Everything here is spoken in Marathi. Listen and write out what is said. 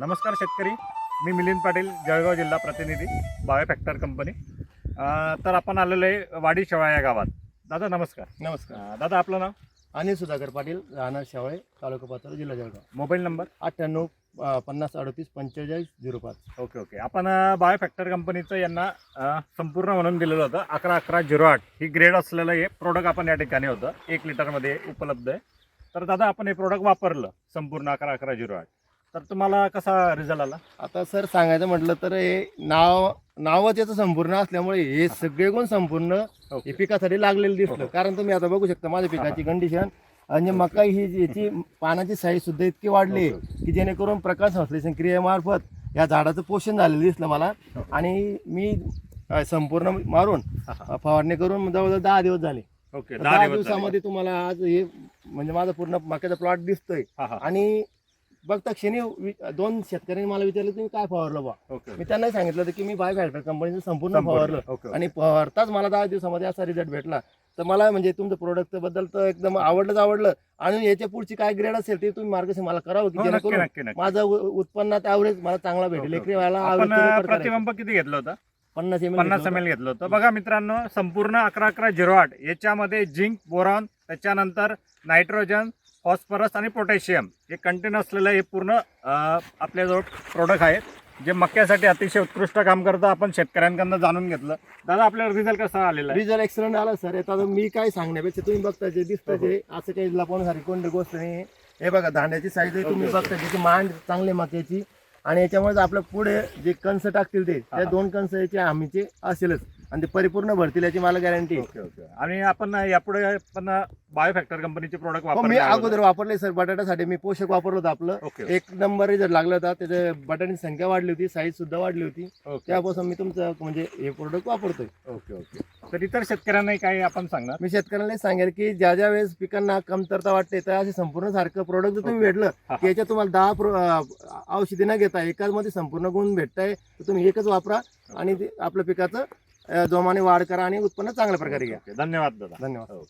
नमस्कार शेतकरी. मी मिलिंद पाटील जळगाव जिल्हा प्रतिनिधी बायो फॅक्टर कंपनी. तर आपण आलेलो आहे वाडी शेवाळा या गावात. दादा नमस्कार. नमस्कार. दादा आपलं नाव? अनिल सुधाकर पाटील राहणार शेवाळे तालुका पातळ जिल्हा जळगाव. Mobile number? अठ्ठ्याण्णव पन्नास अडतीस पंचेचाळीस झिरो पाच. Okay okay. आपण बायो फॅक्टर कंपनीचं यांना संपूर्ण म्हणून दिलेलं होतं. अकरा अकरा झिरो आठ. ही ग्रेड असलेलं हे प्रोडक्ट आपण या ठिकाणी होतं. एक लिटरमध्ये उपलब्ध आहे. तर दादा आपण हे प्रोडक्ट वापरलं. संपूर्ण अकरा अकरा झिरो आठ. तर तुम्हाला कसा रिझल्ट आला? आता सर सांगायचं म्हटलं तर हे नाव नावच याचं संपूर्ण असल्यामुळे हे सगळे गुण संपूर्ण हे पिकासाठी लागलेलं हो, दिसलं कारण तुम्ही आता बघू शकता माझ्या पिकाची कंडिशन आणि मका ही याची पानाची साईज सुद्धा इतकी वाढली की जेणेकरून प्रकाश संश्लेषण क्रियेमार्फत या झाडाचं पोषण झालेलं दिसलं मला. आणि मी संपूर्ण मारून हा, हा. फवारणी करून जवळजवळ दहा दिवस झाले. ओके दहा. दिवसामध्ये तुम्हाला आज हे म्हणजे माझा पूर्ण मक्याचा प्लॉट दिसतोय. हा हा. आणि बघता क्षणी वि- दोन शेतकऱ्यांनी मला विचारलं तुम्ही काय फवारलं बा ओके. मी त्यांनाही सांगितलं होतं की मी बाय फॅक्टर कंपनीचं संपूर्ण संपूर्ण. फवारलं. ओके आणि फवारताच मला दहा दिवसामध्ये असा रिझल्ट भेटला. तर मला म्हणजे तुमचं प्रोडक्टबद्दल तर एकदम आवडलंच आवडलं. आणि याच्या पुढची काय ग्रेड असेल ते तुम्ही मार्गदर्शन मला करावं की हो, नक्की जेणेकरून नक्की नक्की. माझं उ- उत्पन्नात ॲव्हरेज मला चांगला भेटेल. ओके, एकरी व्हायला आपण. प्रतिबंब किती घेतलं होतं? पन्नास एम पन्नास एम एल घेतलं होतं. बघा मित्रांनो संपूर्ण अकरा अकरा झिरो आठ. याच्यामध्ये झिंक बोरॉन त्याच्यानंतर नायट्रोजन फॉस्फरस आणि पोटॅशियम हे कंटेन असलेलं हे पूर्ण आपल्याजवळ प्रोडक्ट आहेत जे मक्यासाठी अतिशय उत्कृष्ट काम करतं. आपण शेतकऱ्यांकडनं जाणून घेतलं. दादा आपल्याला रिझल्ट कसा आलेला रिझल्ट एक्सलंट आला सर आता मी काय सांगण्यापेक्षा तुम्ही बघता जे दिसतं जे असं काही लपवण्यासारखी कोणती गोष्ट नाही. हे बघा दांड्याची साईज आहे. तुम्ही बघता त्याची मांड चांगली मक्याची. आणि याच्यामुळे आपल्या पुढे जे कंस टाकतील ते त्या हा. दोन कंस याचे हमीचे असेलच. आणि ते परिपूर्ण भरतील याची मला गॅरंटी ओके ओके. आणि आपण यापुढे पण बायो फॅक्टर कंपनीचे प्रोडक्ट हो मी अगोदर वापरले सर. बटाट्यासाठी मी पोषक वापरलं होतं आपलं. ओके एक नंबर रिझल्ट लागला होता त्याच्या बटाट्याची संख्या वाढली होती साईज सुद्धा वाढली होती. ओके. त्यापासून मी तुमचं म्हणजे हे प्रोडक्ट वापरतोय. Okay okay. तर इतर शेतकऱ्यांनाही काही आपण सांगणार? मी शेतकऱ्यांना सांगेल की ज्या ज्या वेळेस पिकांना कमतरता वाटते तर असे संपूर्ण सारखं प्रोडक्ट जर तुम्ही भेटलं हा. की याच्यात तुम्हाला दहा प्रो अं, औषधी न घेता एकाच मध्ये संपूर्ण गुण भेटताय तर तुम्ही एकच वापरा आणि ते आपल्या पिकाचं जोमाने वाढ करा आणि उत्पन्न चांगल्या प्रकारे घ्या. धन्यवाद दादा. धन्यवाद. हो.